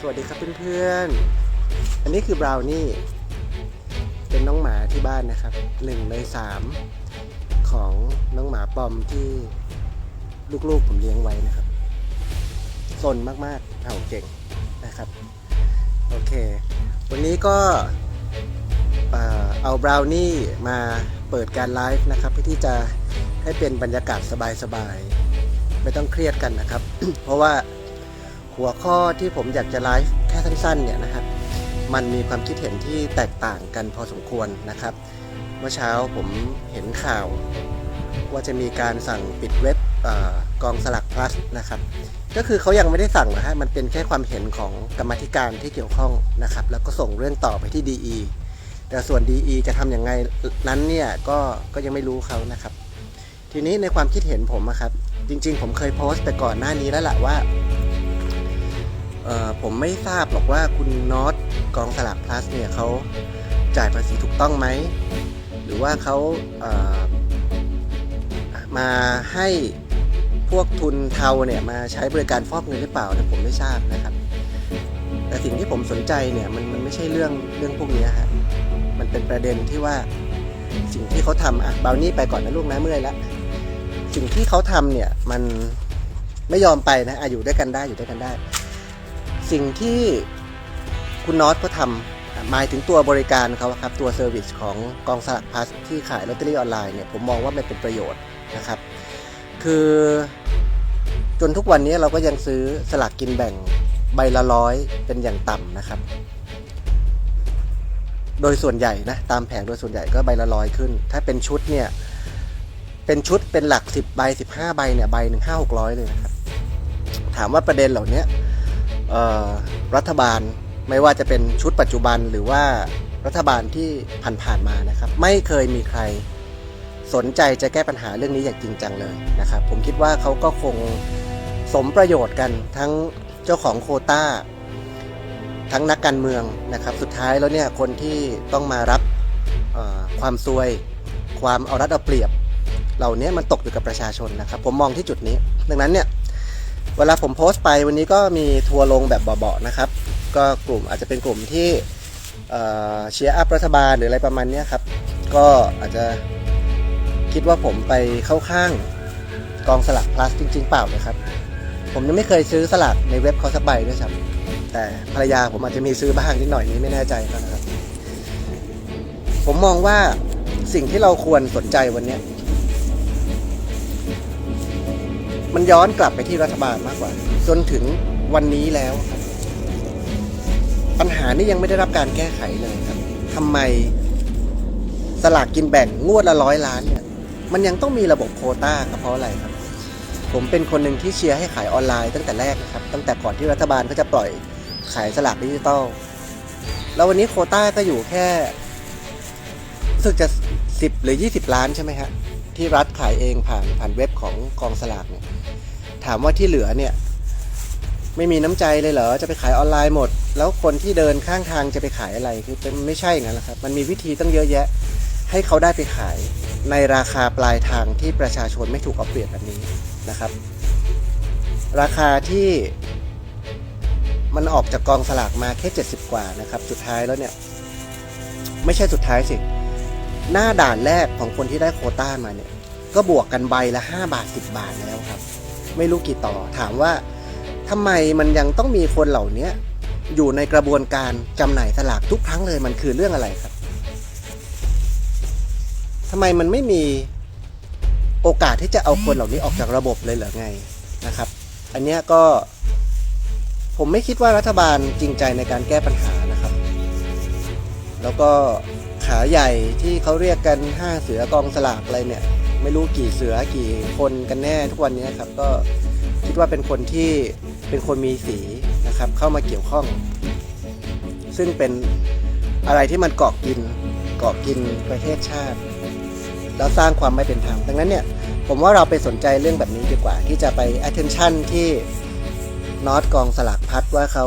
สวัสดีครับเพื่อนๆ อันนี้คือบราวนี่ เป็นน้องหมาที่บ้านนะครับหนึ่งในสามของน้องหมาปอมที่ลูกๆผมเลี้ยงไว้นะครับสนมากๆเห่าเก่งนะครับ โอเค วันนี้ก็เอ่อเอาบราวนี่มาเปิดการไลฟ์นะครับเพื่อที่จะให้เป็นบรรยากาศสบายๆ ไม่ต้องเครียดกันนะครับ เพราะว่า หัวข้อที่ผมอยากจะไลฟ์แค่สั้นๆเนี่ยนะครับ มันมีความคิดเห็นที่แตกต่างกันพอสมควรนะครับ เมื่อเช้าผมเห็นข่าว ว่าจะมีการสั่งปิดเว็บอกองสลัก plus นะครับ ก็คือเขายังไม่ได้สั่งนะฮะมันเป็นแค่ความเห็นของกรรมธิการที่เกี่ยวข้องนะครับ แล้วก็ส่งเรื่องต่อไปที่ DE แต่ส่วน DE จะทำอย่างไงนั้นเนี่ยก็ก็ยังไม่รู้เขานะครับ ทีนี้ในความคิดเห็นผมอะครับ จริง ๆ ผมเคยโพสต์ไปก่อนหน้านี้แล้วแหละว่า ผมไม่ทราบหรอกว่าคุณน็อตกองสลาก plus เนี่ยเขาจ่ายภาษีถูกต้องไหม หรือว่าเขาเมาให้พวกทุนเทาเนี่ยมาใช้บริการฟอกเงินหรือเปล่าเนี่ยผมไม่ทราบนะครับ แต่สิ่งที่ผมสนใจเนี่ยมันมันไม่ใช่เรื่องเรื่องพวกนี้ฮะมันเป็นประเด็นที่ว่าสิ่งที่เขาทำอะเบานี่ไปก่อนนะลูกนะเมื่อยแล้วสิ่งที่เขาทำเนี่ยมันไม่ยอมไปนะอะอยู่ด้วยกันได้อยู่ด้วยกันได้ สิ่งที่คุณน็อตเขาทำอะหมายถึงตัวบริการเขาครับตัวเซอร์วิสของกองสลักพลัสที่ขายลอตเตอรี่ออนไลน์เนี่ยผมมองว่ามันเป็นประโยชน์นะครับ คือจนทุกวันนี้เราก็ยังซื้อสลากกินแบ่งใบละร้อยเป็นอย่างต่ำนะครับ โดยส่วนใหญ่นะตามแผงโดยส่วนใหญ่ก็ใบละร้อยขึ้น ถ้าเป็นชุดเนี่ยเป็นชุดเป็นหลัก 10 ใบ 15 ใบเนี่ยใบหนึ่งห้าหกร้อยเลยนะครับ ถามว่าประเด็นเหล่านี้ รัฐบาลไม่ว่าจะเป็นชุดปัจจุบันหรือว่ารัฐบาลที่ผ่านๆมานะครับ ไม่เคยมีใครสนใจจะแก้ปัญหาเรื่องนี้อย่างจริงจังเลยนะครับ ผมคิดว่าเขาก็คงสมประโยชน์กันทั้งเจ้าของโคต้า ทั้งนักการเมืองนะครับ สุดท้ายแล้วเนี่ยคนที่ต้องมารับความซวย ความเอารัดเอาเปรียบ เหล่านี้มันตกอยู่กับประชาชนนะครับ ผมมองที่จุดนี้ ดังนั้นเนี่ย เวลาผมโพสต์ไปวันนี้ก็มีทัวร์ลงแบบเบาๆนะครับ ก็กลุ่มอาจจะเป็นกลุ่มที่เชียร์อัพรัฐบาลหรืออะไรประมาณนี้ครับ ก็อาจจะคิดว่าผมไปเข้าข้างกองสลาก plus จริง ๆ เปล่าเลยครับ ผมยังไม่เคยซื้อสลากในเว็บเขาสักใบด้วยซ้ำแต่ภรรยาผมอาจจะมีซื้อบ้างนิดหน่อยนี้ไม่แน่ใจนะครับ ผมมองว่าสิ่งที่เราควรสนใจวันนี้ มันย้อนกลับไปที่รัฐบาลมากกว่า จนถึงวันนี้แล้ว ปัญหานี้ยังไม่ได้รับการแก้ไขเลยครับทำไมสลากกินแบ่งงวดละร้อยล้านเนี่ย มันยังต้องมีระบบโคต้าก็เพราะอะไรครับ ผมเป็นคนหนึ่งที่เชียร์ให้ขายออนไลน์ตั้งแต่แรกนะครับ ตั้งแต่ก่อนที่รัฐบาลเขาจะปล่อยขายสลากดิจิตอลแล้ววันนี้โคต้าก็อยู่แค่รู้สึกจะสิบหรือยี่สิบล้านใช่ไหมฮะที่รัฐขายเองผ่านผ่านเว็บของกองสลากเนี่ย ถามว่าที่เหลือเนี่ย ไม่มีน้ำใจเลยเหรอจะไปขายออนไลน์หมด แล้วคนที่เดินข้างทางจะไปขายอะไรคือเป็นไม่ใช่อย่างนั้นหรอกครับ มันมีวิธีตั้งเยอะแยะ ให้เขาได้ไปขายในราคาปลายทางที่ประชาชนไม่ถูกเอาเปรียบแบบนี้นะครับ ราคาที่มันออกจากกองสลากมาแค่ 70 กว่านะครับ สุดท้ายแล้วเนี่ย ไม่ใช่สุดท้ายสิ หน้าด่านแรกของคนที่ได้โคต้ามาเนี่ย ก็บวกกันใบละ 5 บาท 10 บาทแล้วครับ ไม่รู้กี่ต่อ ถามว่าทำไมมันยังต้องมีคนเหล่านี้อยู่ในกระบวนการจำหน่ายสลากทุกครั้งเลยมันคือเรื่องอะไรครับทำไมมันไม่มีโอกาสที่จะเอาคนเหล่านี้ออกจากระบบเลยเหรอไงนะครับ อันนี้ก็ผมไม่คิดว่ารัฐบาลจริงใจในการแก้ปัญหานะครับ แล้วก็ขาใหญ่ที่เขาเรียกกันห้าเสือกองสลากอะไรเนี่ย ไม่รู้กี่เสือกี่คนกันแน่ทุกวันนี้ครับก็คิดว่าเป็นคนที่เป็นคนมีสีนะครับเข้ามาเกี่ยวข้อง ซึ่งเป็นอะไรที่มันเกาะกินเกาะกินประเทศชาติ แล้วสร้างความไม่เป็นธรรมดังนั้นเนี่ยผมว่าเราไปสนใจเรื่องแบบนี้ดีกว่า ที่จะไป attention ที่นอตกองสลากพัดว่าเขา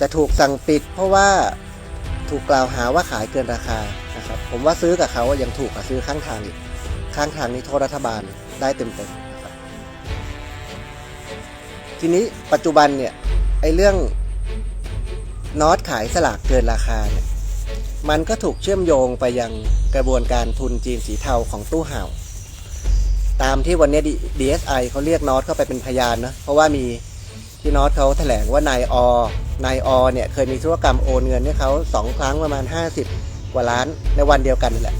จะถูกสั่งปิด เพราะว่าถูกกล่าวหาว่าขายเกินราคา ผมว่าซื้อกับเขายังถูกกว่าซื้อข้างทางอีก ข้างทางนี้โทษรัฐบาลได้เต็มๆนะครับทีนี้ปัจจุบันเนี่ยไอ้เรื่องนอตขายสลากเกินราคาเนี่ยมันก็ถูกเชื่อมโยงไปยังกระบวนการทุนจีนสีเทาของตู้ห่าวตามที่วันนี้ DSI เขาเรียกนอตเข้าไปเป็นพยานนะเพราะว่ามีที่นอตเขาแถลงว่านายอนายอเนี่ยเคยมีธุรกรรมโอนเงินให้เขาสองครั้งประมาณ 50 กว่าล้านในวันเดียวกันนั่แหละ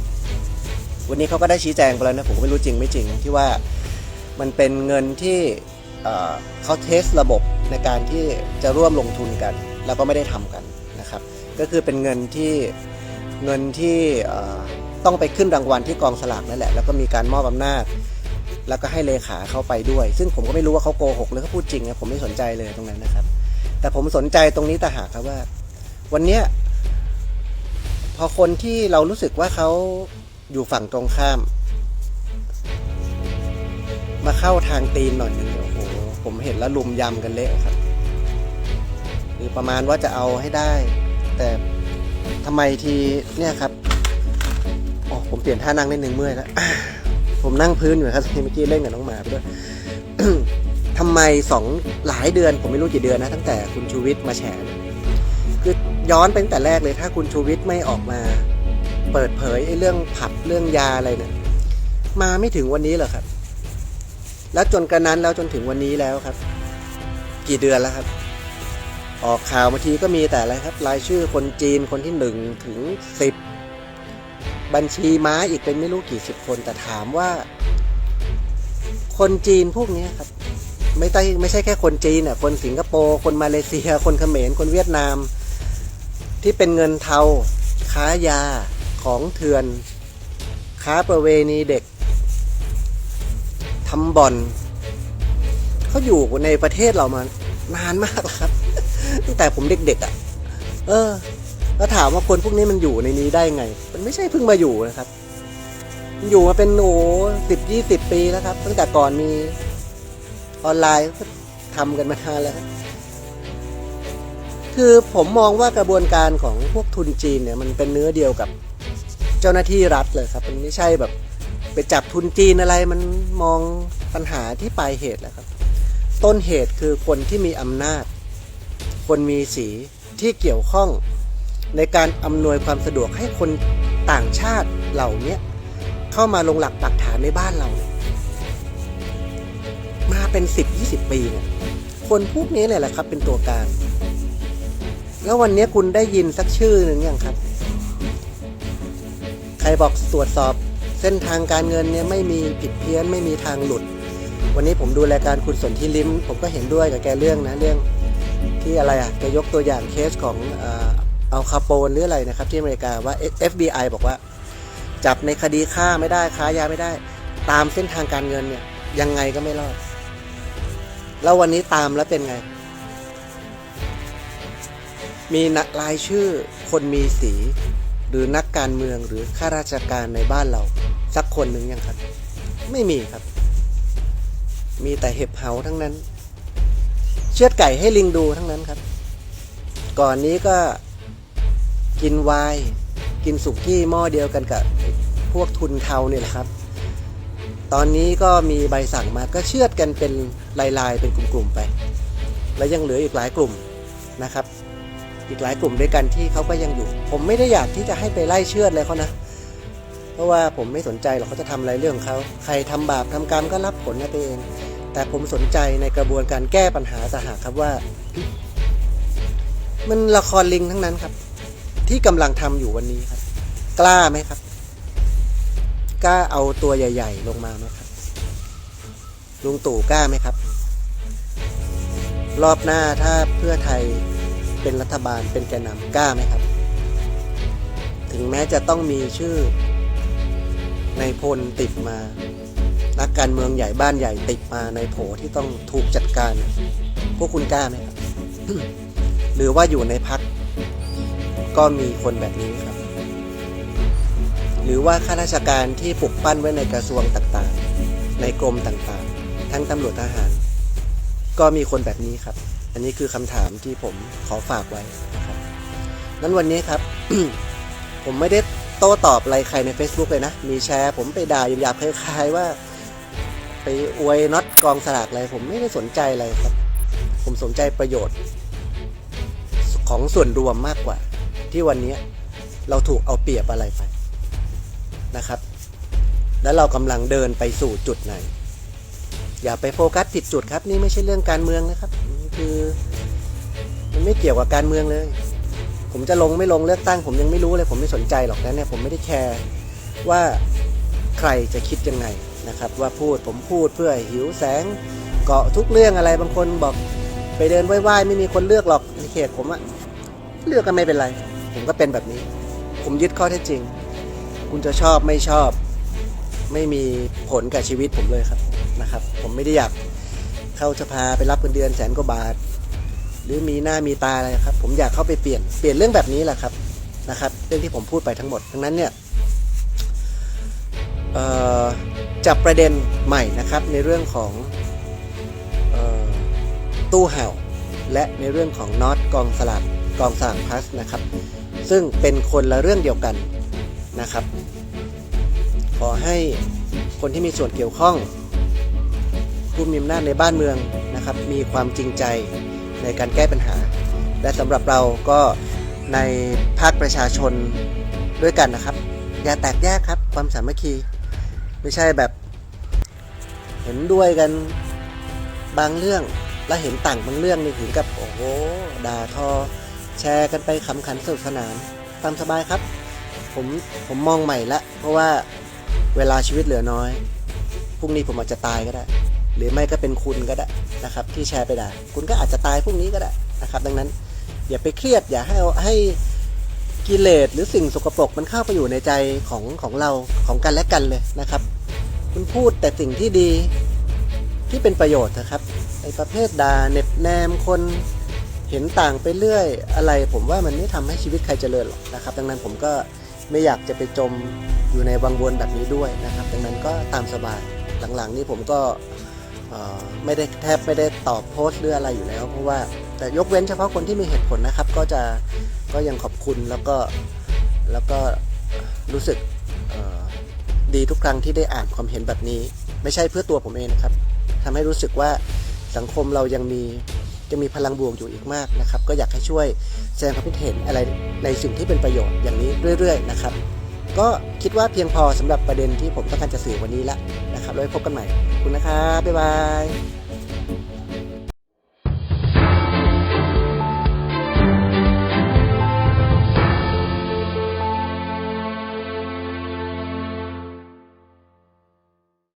วันนี้เขาก็ได้ชี้แจงไปแล้วนะผมไม่รู้จริงไม่จริงที่ว่ามันเป็นเงินที่เขาเทสระบบในการที่จะร่วมลงทุนกัน แล้วก็ไม่ได้ทำกันนะครับ ก็คือเป็นเงินที่เงินที่ต้องไปขึ้นรางวัลที่กองสลากนั่นแหละ แล้วก็มีการมอบอำนาจ แล้วก็ให้เลขาเข้าไปด้วย ซึ่งผมก็ไม่รู้ว่าเขาโกหกหรือเขาพูดจริงนะผมไม่สนใจเลยตรงนั้นนะครับ แต่ผมสนใจตรงนี้ต่างหากครับว่า วันเนี้ย พอคนที่เรารู้สึกว่าเขาอยู่ฝั่งตรงข้าม มาเข้าทางตีนหน่อยหนึงเนี่ยโอ้โหผมเห็นแล้วลุมยำกันเละครับคือประมาณว่าจะเอาให้ได้ แต่ทำไมทีเนี่ยครับโอ้ผมเปลี่ยนท่านั่งนิดนึงเมื่อยแล้วผมนั่งพื้นอยู่ครับเมื่อกี้เล่นกับน้องหมาไปด้วยทำไมสองหลายเดือนผมไม่รู้กี่เดือนนะ ตั้งแต่คุณชูวิทย์มาแฉ คือย้อนไปตั้งแต่แรกเลยถ้าคุณชูวิทย์ไม่ออกมา เปิดเผยไอ้เรื่องผับเรื่องยาอะไรเนี่ยมาไม่ถึงวันนี้หรอครับ แล้วจนกระนั้นแล้วจนถึงวันนี้แล้วครับ กี่เดือนแล้วครับ ออกข่าวบางทีก็มีแต่อะไรครับรายชื่อคนจีนคนที่หนึ่งถึงสิบบัญชีม้าอีกเป็นไม่รู้กี่สิบคนแต่ถามว่า คนจีนพวกนี้ครับ ไม่ใช่ไม่ใช่แค่คนจีนอะคนสิงคโปร์คนมาเลเซีย คนเขมรคนเวียดนาม ที่เป็นเงินเทา ค้ายาของเถื่อน ค้าประเวณีเด็กทำบ่อนเขาอยู่ในประเทศเรามานานมากแล้วครับ ตั้งแต่ผมเด็กๆอะ เออ แล้วถามว่าคนพวกนี้มันอยู่ในนี้ได้ไง มันไม่ใช่เพิ่งมาอยู่นะครับ มันอยู่มาเป็นโอ้สิบยี่สิบปีแล้วครับ ตั้งแต่ก่อนมีออนไลน์ทำกันมานานแล้ว คือผมมองว่ากระบวนการของพวกทุนจีนเนี่ยมันเป็นเนื้อเดียวกับเจ้าหน้าที่รัฐเลยครับ มันไม่ใช่แบบไปจับทุนจีนอะไรมันมองปัญหาที่ปลายเหตุแหละครับ ต้นเหตุคือคนที่มีอำนาจ คนมีสีที่เกี่ยวข้องในการอำนวยความสะดวกให้คนต่างชาติเหล่านี้เข้ามาลงหลักปักฐานในบ้านเรา มาเป็น 10-20 ปีเนี่ยคนพวกนี้เลยแหละครับเป็นตัวการ แล้ววันนี้คุณได้ยินสักชื่อหนึ่งยังครับ ใครบอกตรวจสอบเส้นทางการเงินเนี่ยไม่มีผิดเพี้ยนไม่มีทางหลุด วันนี้ผมดูรายการคุณสนที่ลิ้ม ผมก็เห็นด้วยกับแกเรื่องนะเรื่องที่อะไรอะแกยกตัวอย่างเคสของเอ่อเอาคาโปนหรืออะไรนะครับ ที่อเมริกาว่า FBI บอกว่า จับในคดีฆ่าไม่ได้ค้ายาไม่ได้ ตามเส้นทางการเงินเนี่ยยังไงก็ไม่รอด แล้ววันนี้ตามแล้วเป็นไง มีนะรายชื่อ คนมีสี หรือนักการเมืองหรือข้าราชการในบ้านเรา สักคนหนึ่งยังครับ ไม่มีครับ มีแต่เห็บเหาทั้งนั้น เชือดไก่ให้ลิงดูทั้งนั้นครับ ก่อนนี้ก็กินวน์กินสุกี้หม้อเดียวกันกับพวกทุนเทาเนี่ยแหละครับ ตอนนี้ก็มีใบสั่งมาก็เชือดกันเป็นลายๆเป็นกลุ่มๆไป และยังเหลืออีกหลายกลุ่มนะครับ อีกหลายกลุ่มด้วยกันที่เขาก็ยังอยู่ ผมไม่ได้อยากที่จะให้ไปไล่เชือดเลยเขานะ เพราะว่าผมไม่สนใจหรอกเขาจะทำอะไรเรื่องเขาใครทำบาปทำกรรมก็รับผลนะตัวเอง แต่ผมสนใจในกระบวนการแก้ปัญหาสหากครับว่า มันละครลิงทั้งนั้นครับ ที่กำลังทำอยู่วันนี้ครับ กล้าไหมครับ กล้าเอาตัวใหญ่ ๆ ลงมาไหมครับลุงตู่กล้าไหมครับ รอบหน้าถ้าเพื่อไทย เป็นรัฐบาลเป็นแกนนำกล้าไหมครับ ถึงแม้จะต้องมีชื่อในพลติดมานักการเมืองใหญ่บ้านใหญ่ติดมาในโผที่ต้องถูกจัดการ พวกคุณกล้าไหมครับ หรือว่าอยู่ในพักก็มีคนแบบนี้ครับ หรือว่าข้าราชการที่ปลุกปั้นไว้ในกระทรวงต่างๆ ในกรมต่างๆ ทั้งตำรวจทหาร ก็มีคนแบบนี้ครับ อันนี้คือคำถามที่ผมขอฝากไว้นะครับนั้นวันนี้ครับ ผมไม่ได้โต้ตอบอะไรใครใน Facebook เลยนะ มีแชร์ ผมไปด่าหยาบๆคล้ายๆว่า ไปอวยน็อตกองสลากอะไร ผมไม่ได้สนใจอะไรครับ ผมสนใจประโยชน์ ของส่วนรวมมากกว่า ที่วันนี้เราถูกเอาเปรียบอะไรไปนะครับ แล้วเรากำลังเดินไปสู่จุดไหน อย่าไปโฟกัสผิดจุดครับ นี่ไม่ใช่เรื่องการเมืองนะครับ คือ มันไม่เกี่ยวกับการเมืองเลย ผมจะลงไม่ลงเลือกตั้ง ผมยังไม่รู้เลย ผมไม่สนใจหรอกนะเนี่ยผมไม่ได้แคร์ว่าใครจะคิดยังไงนะครับ ว่าพูดผมพูดเพื่อหิวแสงเกาะทุกเรื่องอะไรบางคนบอกไปเดินไหว้ๆไม่มีคนเลือกหรอกในเขตผมอะเลือกก็ไม่เป็นไร ผมก็เป็นแบบนี้ ผมยึดข้อเท็จจริง คุณจะชอบไม่ชอบ ไม่มีผลกับชีวิตผมเลยครับนะครับ ผมไม่ได้อยาก เข้าสภาไปรับเงินเดือนแสนกว่าบาท หรือมีหน้ามีตาอะไรครับ ผมอยากเข้าไปเปลี่ยนเปลี่ยนเรื่องแบบนี้แหละครับนะครับ เรื่องที่ผมพูดไปทั้งหมดดังนั้นเนี่ยจับประเด็นใหม่นะครับในเรื่องของออตู้เห่าและในเรื่องของน็อตกองสลากกองสลากพลัสนะครับ ซึ่งเป็นคนละเรื่องเดียวกันนะครับ ขอให้คนที่มีส่วนเกี่ยวข้อง ผู้มีอำนาจในบ้านเมืองนะครับมีความจริงใจในการแก้ปัญหา และสำหรับเราก็ในภาคประชาชนด้วยกันนะครับ อย่าแตกแยกครับความสามัคคี ไม่ใช่แบบ เห็นด้วยกันบางเรื่องแล้วเห็นต่างบางเรื่องนี่ถึงกับโอ้โหด่าทอ แชร์กันไปขำขันสนุกสนานตามสบายครับ ผมผมมองใหม่ละเพราะว่าเวลาชีวิตเหลือน้อยพรุ่งนี้ผมอาจจะตายก็ได้ หรือไม่ก็เป็นคุณก็ได้นะครับที่แชร์ไปด่าคุณก็อาจจะตายพรุ่งนี้ก็ได้นะครับ ดังนั้นอย่าไปเครียดอย่าให้ให้กิเลสหรือสิ่งสกปรกมันเข้าไปอยู่ในใจของของเราของกันและกันเลยนะครับ คุณพูดแต่สิ่งที่ดีที่เป็นประโยชน์นะครับไอ้ประเภทด่าเน็บแนมคนเห็นต่างไปเรื่อยอะไร ผมว่ามันไม่ทำให้ชีวิตใครเจริญหรอกนะครับ ดังนั้นผมก็ไม่อยากจะไปจมอยู่ในวังวนแบบนี้ด้วยนะครับ ดังนั้นก็ตามสบายหลังๆ นี้ผมก็ ไม่ได้แทบไม่ได้ตอบโพสต์หรืออะไรอยู่แล้ว เพราะว่าแต่ยกเว้นเฉพาะคนที่มีเหตุผลนะครับ ก็จะก็ยังขอบคุณแล้วก็แล้วก็รู้สึกดีทุกครั้งที่ได้อ่านความเห็นแบบนี้ ไม่ใช่เพื่อตัวผมเองนะครับทำให้รู้สึกว่าสังคมเรายังมียังมีพลังบวกอยู่อีกมากนะครับ ก็อยากให้ช่วยแสดงความคิดเห็นอะไรในสิ่งที่เป็นประโยชน์อย่างนี้เรื่อย ๆ นะครับ ก็คิดว่าเพียงพอสำหรับประเด็นที่ผมต้องการจะสื่อวันนี้ล้ว นะครับแล้วไว้พบกันใหม่ขอบคุณนะครับบ๊ายบาย